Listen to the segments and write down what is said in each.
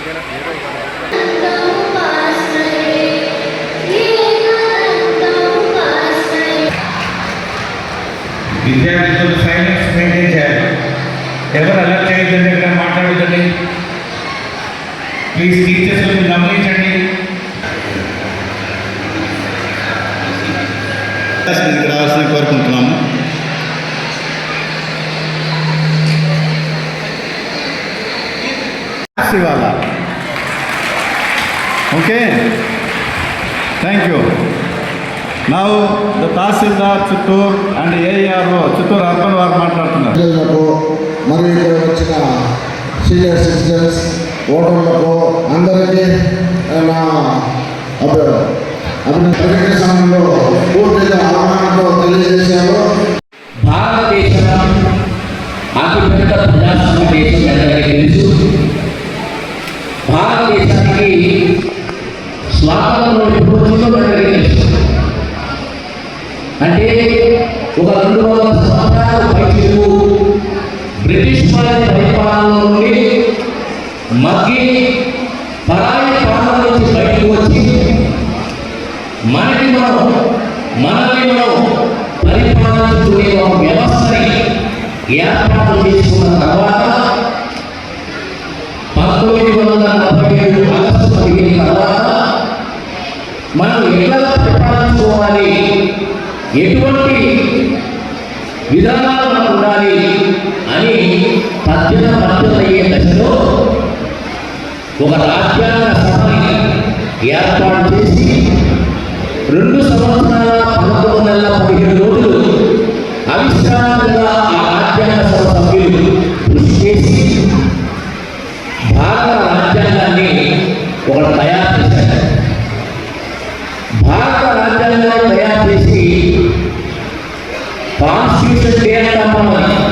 విద్యార్థులు okay. Thank you now the tahsildar Chittoor and ARO Chittoor urban వారు మాట్లాడుతున్నారు. ప్రజలకు మరియు ఇక్కడ వచ్చిన సీనియర్ సిటిజన్స్ ఓటర్లకు అందరికీ నా అభి అభినందన సమయంలో పూర్తిగా అవగాహనతో తెలియజేశారు. భారతదేశం అతిపెద్ద ప్రజాస్వామ్య దేశం అందరికీ తెలుసు. భారతదేశానికి స్వాతంత్రం ఎప్పుడు అంటే ఒక రెండు వందల సంవత్సరాల పైచిలు బ్రిటిష్ వారి పరిపాలన నుండి మగ్గి పరాయి పాలన నుంచి బయటకు వచ్చి మనకి మనం మనల్ని మనం పరిపాలించుకునే ఒక వ్యవస్థని ఏర్పాటు చేసుకున్న తర్వాత ఎటువంటి విధానాలు మనకు ఉండాలి అని పద్యత మధ్యమయ్యే దశలో ఒక రాజ్యాంగ సభని ఏర్పాటు చేసి రెండు సంవత్సరాల పదకొండు నెలల పదిహేడు రోజులు అవిశ్రాంతంగా ఆ రాజ్యాంగ సభ సభ్యులు కృషి చేసి భారత రాజ్యాంగాన్ని ఒక డే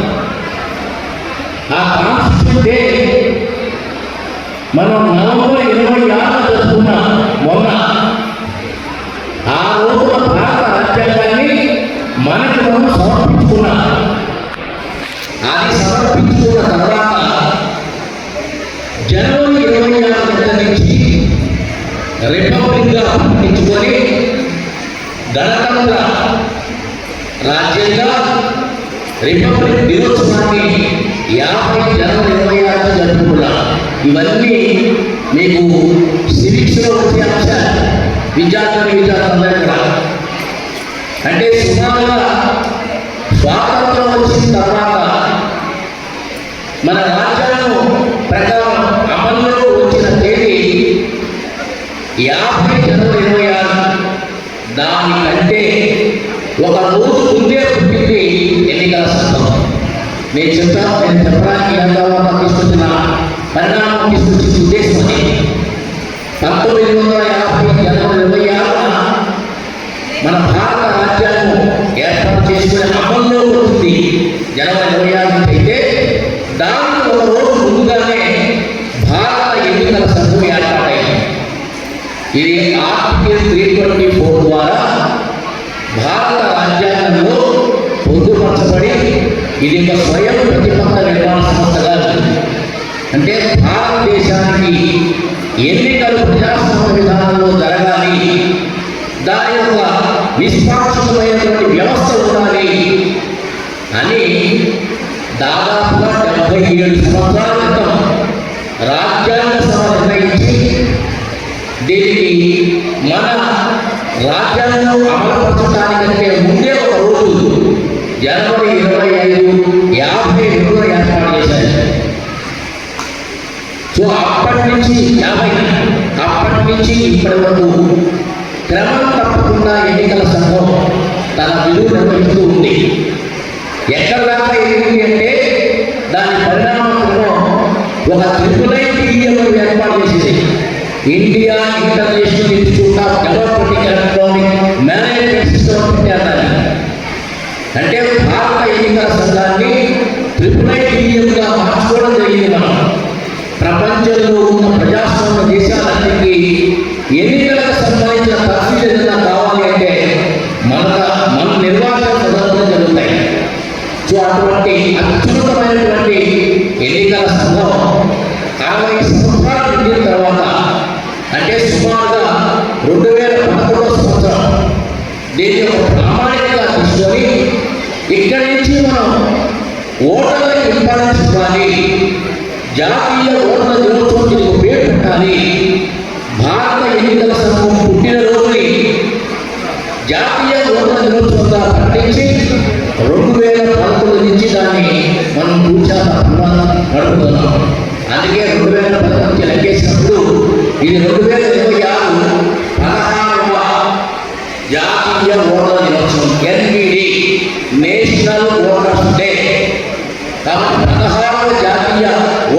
రిపబ్లిక్ దినోత్సవాన్ని యాభై జనవరి ఇరవై ఆరు జరుపుకున్నాం ఇవన్నీ మీకు సివిక్స్లో వచ్చే అంశాలు విద్యార్థులు విద్యార్థులందరూ కూడా. అంటే సుమారుగా స్వాతంత్రం వచ్చిన తర్వాత మన రాజ్యాంగం ప్రకారం అమల్లో వచ్చిన తేదీ యాభై జనవరి ఇరవై ఆరు. దానికంటే ఒక రోజు నేను చెప్తాను నేను చెప్పడానికి ఎంతవరకు తీసుకొచ్చిన పరిణామం తీసుకొచ్చిన ఉద్దేశం పంతొమ్మిది వందల యాభై జనవరి ఇరవై ఆరున మన భారత రాజ్యాంగం ఏర్పాటు చేసుకునే అమల్లో ఉంటుంది. జనవరి ఇరవై ఆరు అయితే దానికి ఒక రోజు ముందుగానే భారత ఎన్నికల సంఘం ఏర్పాటైంది. ఇది ఆర్టికల్ ఇది ఒక స్వయం ప్రతిపత్త నిర్మాణ సంస్థగా అంటే భారతదేశానికి ఎన్నికలు ప్రజాస్వామ్య విధానంలో జరగాలి. దాని యొక్క నిష్పాక్షికమైనటువంటి వ్యవస్థ ఉండాలి అని దాదాపుగా డెబ్బై ఏడు సంవత్సరాల క్రితం రాజ్యాంగ సభ నిర్ణయించి దీనికి మన రాజ్యాంగం అమలుపరచడానికంటే ముందే ఒక రోజు జనవరి అప్పటి నుంచి యాభై అప్పటి నుంచి ఇప్పటి వరకు క్రమం తప్పకుండా ఎన్నికల సంఘం తన విలువ నిర్వహిస్తూ ఉంది. ఎక్కడ దాకా ఎదిగింది అంటే దాని పరిణామంలో ఒక త్రిపులై టీఎం ఏర్పాటు చేసింది. India international institute of development electronic management system పెట్టారు అంటే భారత ఎన్నికల సంఘాన్ని త్రిపులై టీఎంగా మార్చుకోవడం జరిగింది మనం. ప్రపంచంలో ఉన్న ప్రజాస్వామ్య దేశాలు ప్రభుత్వంగా ప్రకటించి రెండు వేల పదకొండు నుంచి దాన్ని మనం కూర్చాత నడుపుతున్నాం. అందుకే రెండు వేల పదకొండు లెక్కేసినప్పుడు ఇది రెండు వేల ఇరవై ఆరు పదహారవ జాతీయ ఓటర్ దినోత్సవం ఎన్బిడి నేషనల్ ఓటర్స్ డే. కాబట్టి పదహారవ జాతీయ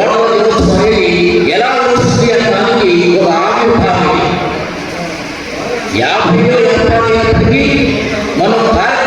ఓటర్ దినోత్సవం అనేది ఎలా వస్తుంది అనడానికి ఒక ఆవిర్భావం. యాభై వేల రూపాయలకి Monocal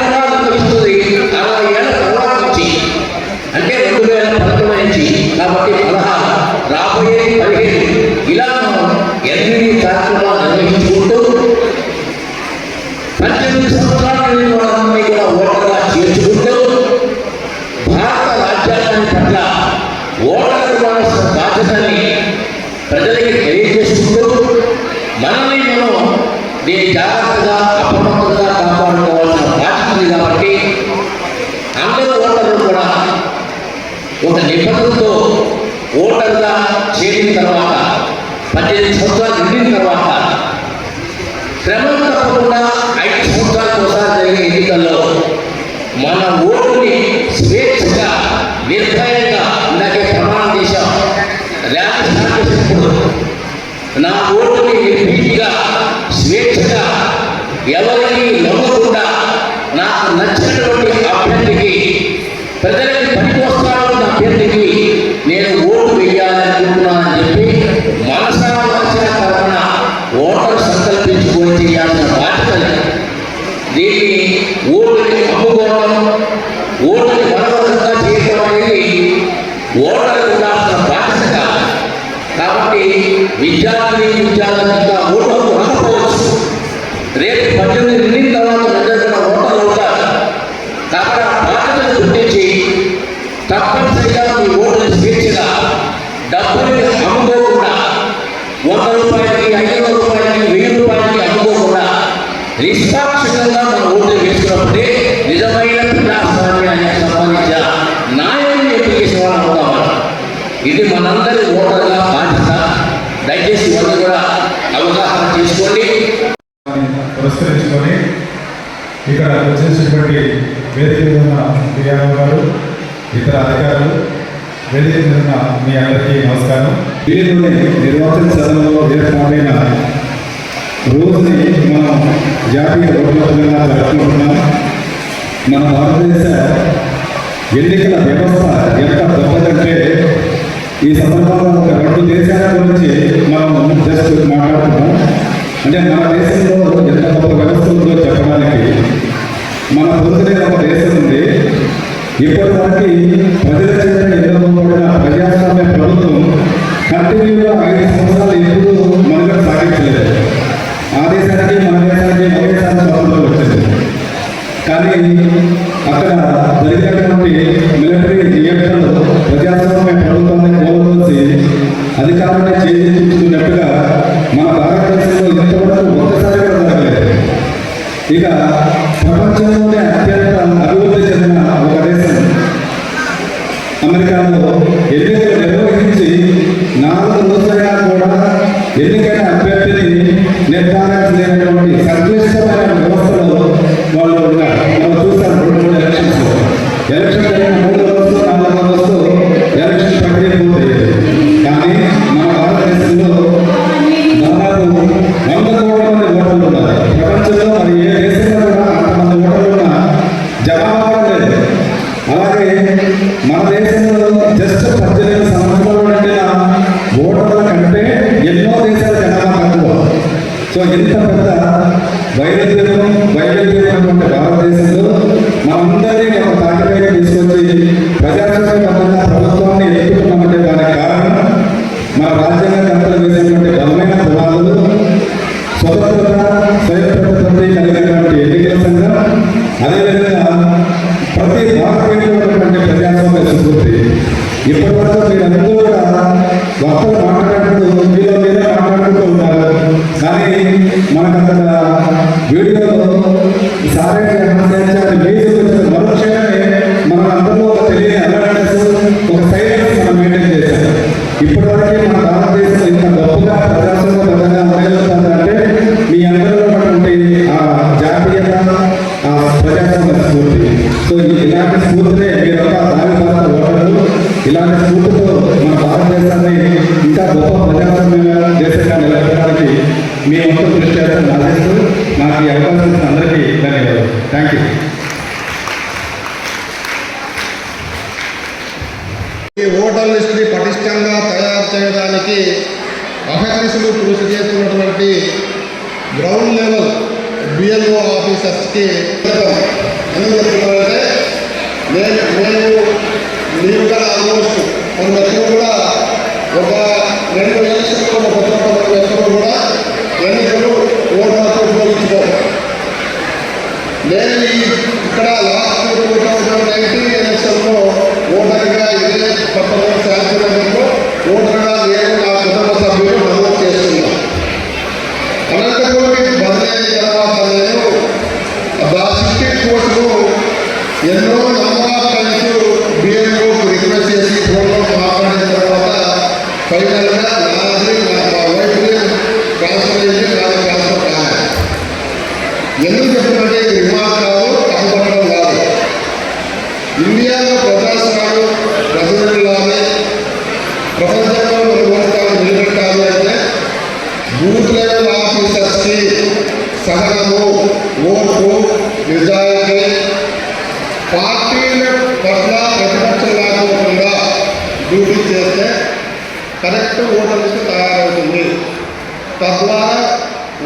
ఓటర్గా చేరిన తర్వాత విశేషటువంటి వేదిక ఉన్న శ్రీరామ్ గారు ఇతర అధికారులు వేదిక ఉన్న మీ అందరికీ నమస్కారం. వీరిలోని నిర్వాచన సదనంలో ఏర్పాటైన రోజుని మనం జాతీయ రోడ్ల జరుపుకుంటున్నాం. మన భారతదేశ ఎన్నికల వ్యవస్థ ఎంత గొప్పదంటే ఈ సందర్భంగా ఒక రెండు దేశాల గురించి మనం జస్ట్ మాట్లాడుతున్నాం అంటే మన దేశంలో ఎంత గొప్ప వ్యవస్థ ఉందో చెప్పడానికి మన పొందలేని ఒక దేశం ఉంది. ఇప్పటి వరకు ప్రజల చేత ఎదుర్కొన్న ప్రజాస్వామ్య ప్రభుత్వం కంటిన్యూగా ఐదు ఎన్నికైన అభ్యర్థిని నిర్ధారించలేనటువంటి సర్వ ఎంత పెద్ద వైవిధ్యం వైవిధ్యం భారతదేశంలో మనందరినీ ఒక తాటిపై తీసుకొచ్చి obrigado. థ్యాంక్ యూ ఈ ఓటర్ లిస్టుని పటిష్టంగా తయారు చేయడానికి అహర్నిశలు కృషి చేస్తున్నటువంటి గ్రౌండ్ లెవెల్ బిఎల్ఓ ఆఫీసర్స్కి ఎందుకు చెప్తున్నానంటే నేను నేను నీవు కూడా ఆల్మోస్ట్ మన వ్యక్తులు కూడా ఒక రెండు ఎలక్షన్లో ఒక కొత్త మన కూడా ఎన్నికలు ఓటర్లకు ఉపయోగించుకోవాలి. ఇక్కడ కరెక్ట్ ఓటర్ లిస్ట్ తయారవుతుంది. తద్వారా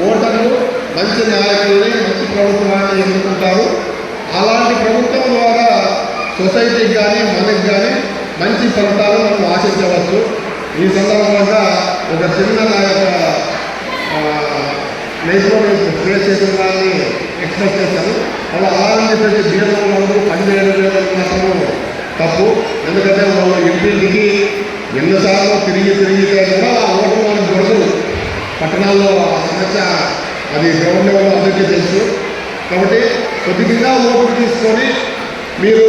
ఓటర్లు మంచి నాయకుల్ని మంచి ప్రభుత్వాన్ని ఎన్నుకుంటారు. అలాంటి ప్రభుత్వం ద్వారా సొసైటీకి కానీ మనకి కానీ మంచి ఫలితాలు మనం ఆశించవచ్చు. ఈ సందర్భంగా ఒక చిన్న నా యొక్క లైఫ్లో నేను ఫేస్ చేసిన దాన్ని ఎక్స్ప్రెస్ చేశాను అలా అలా అని చెప్పేసి బీఎంఓ వాళ్ళు పనిచేయడం లేదని మాత్రము తప్పు. ఎందుకంటే వాళ్ళు ఇంటింటికి ఎన్నిసార్లు తిరిగి తిరిగితే కూడా ఆ ఓటు వాళ్ళకి దొరకదు పట్టణాల్లో ఆ సమస్య అది గ్రౌండ్ లెవెల్లో అందరికీ తెలుసు కాబట్టి కొద్దిగా ఓటు తీసుకొని మీరు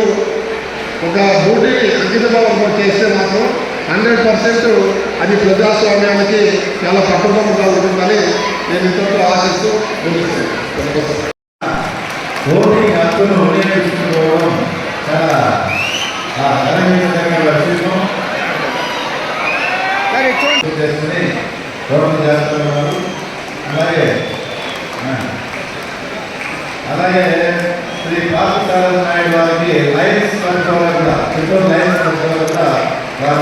ఒక డ్యూటీ అంకితభావం చేస్తే మాత్రం హండ్రెడ్ పర్సెంట్ అది ప్రజాస్వామ్యానికి చాలా పట్టుదలగా ఉంటుందని నేను ఇంతలో ఆశిస్తూ ముగిస్తాను ఓటింగ్ హక్కును వినియోగించుకోవడం చాలా చేసుకుని గౌరవం చేస్తున్నారు. అలాగే అలాగే శ్రీ పార్థసారథి నాయుడు వారికి లైన్స్ పరిచయం కూడా చిత్తూరు లైన్స్ పరిచయం కూడా వారు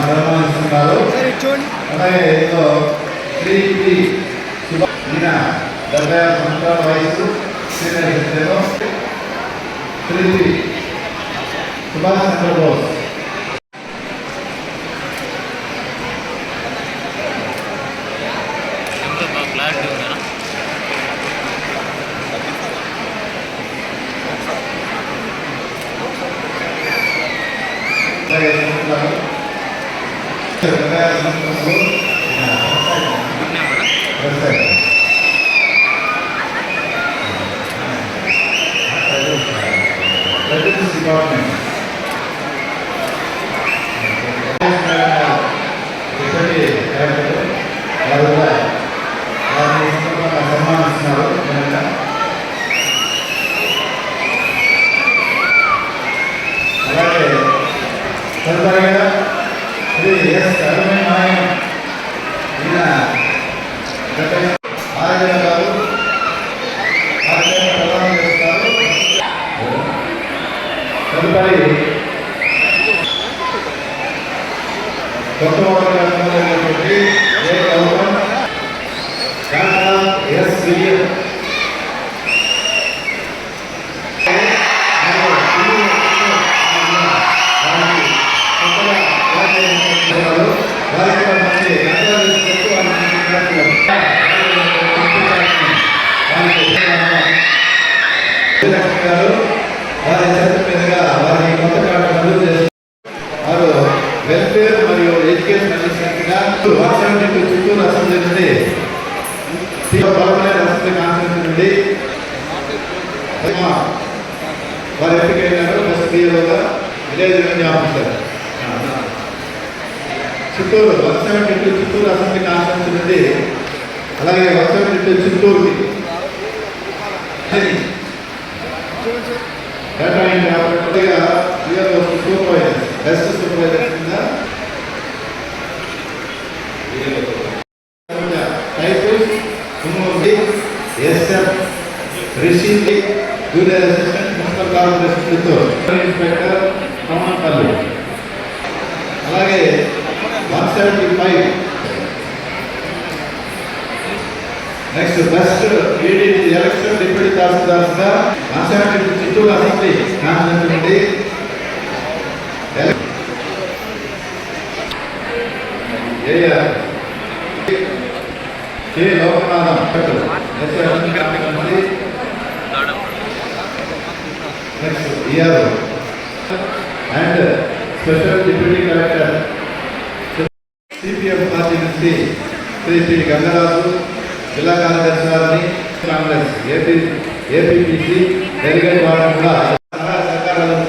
అలాగే ఇందులో శ్రీ పి ఈయన డెబ్బై ఆరు సంవత్సరాల వయసు సీనియర్ శ్రీ పి సుభాష్ చంద్రబోస్ అలాగే చూస్తున్నారు. డెబ్బై ఆరు సంవత్సరాలు వ్యవసాయం. Residence Department. ఇప్పటి డైరెక్టర్ వారు కూడా వారిని ఈ సందర్భంగా సన్మానిస్తున్నారు ఘనంగా. అలాగే తదుపరిగా శ్రీ ఎస్ అరుణ్ నాయన్ ఈయన గత ఆరోగ్య గారు ఆరోగ్య ప్రదానం చేస్తారు తదుపరి కొత్త ఓటర్లైనటువంటి ఏ గౌరవం డాక్టర్ ఎస్ విలియం వారికి వారి చేత మీదుగా వారి కొత్త వారు వెల్ఫేర్ మరియు ఎడ్యుకేషన్ అసిస్టెంట్గా one seventy two Chittoor assembly నుండి పర్మనెంట్ అసెంబ్లీ కాన్ఫరెన్స్ నుండి వారు ఎంపికైనారు best బిఏలోగా village revenue officer Chittoor one seventy two Chittoor assembly constituency నుండి అలాగే వన్ సెవెంటీ టూ చిత్తూరుకి Catalina, Ortega. AR Lokanatham next ER and special deputy collector CPM party నుంచి శ్రీ గంగరాజు జిల్లా కార్యదర్శి వారిని కాంగ్రెస్ ఏపీ ఏపీపీసీ డెలిగేట్ వారిని కూడా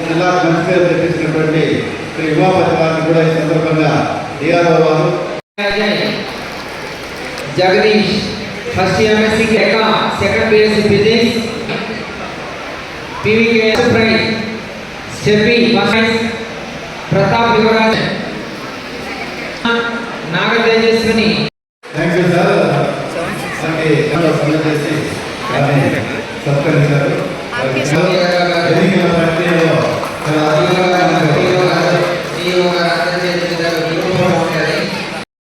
జిల్లా శ్రీ ఉమాపతి వారిని కూడా ఈ సందర్భంగా డిఆర్ఓ వారు जगदीश फ़र्स्ट ईयर में सी का सेकंड ईयर से फिजिक्स पीवी के prize steppe first Pratap Yuvraj Nagatejaswini thank you sir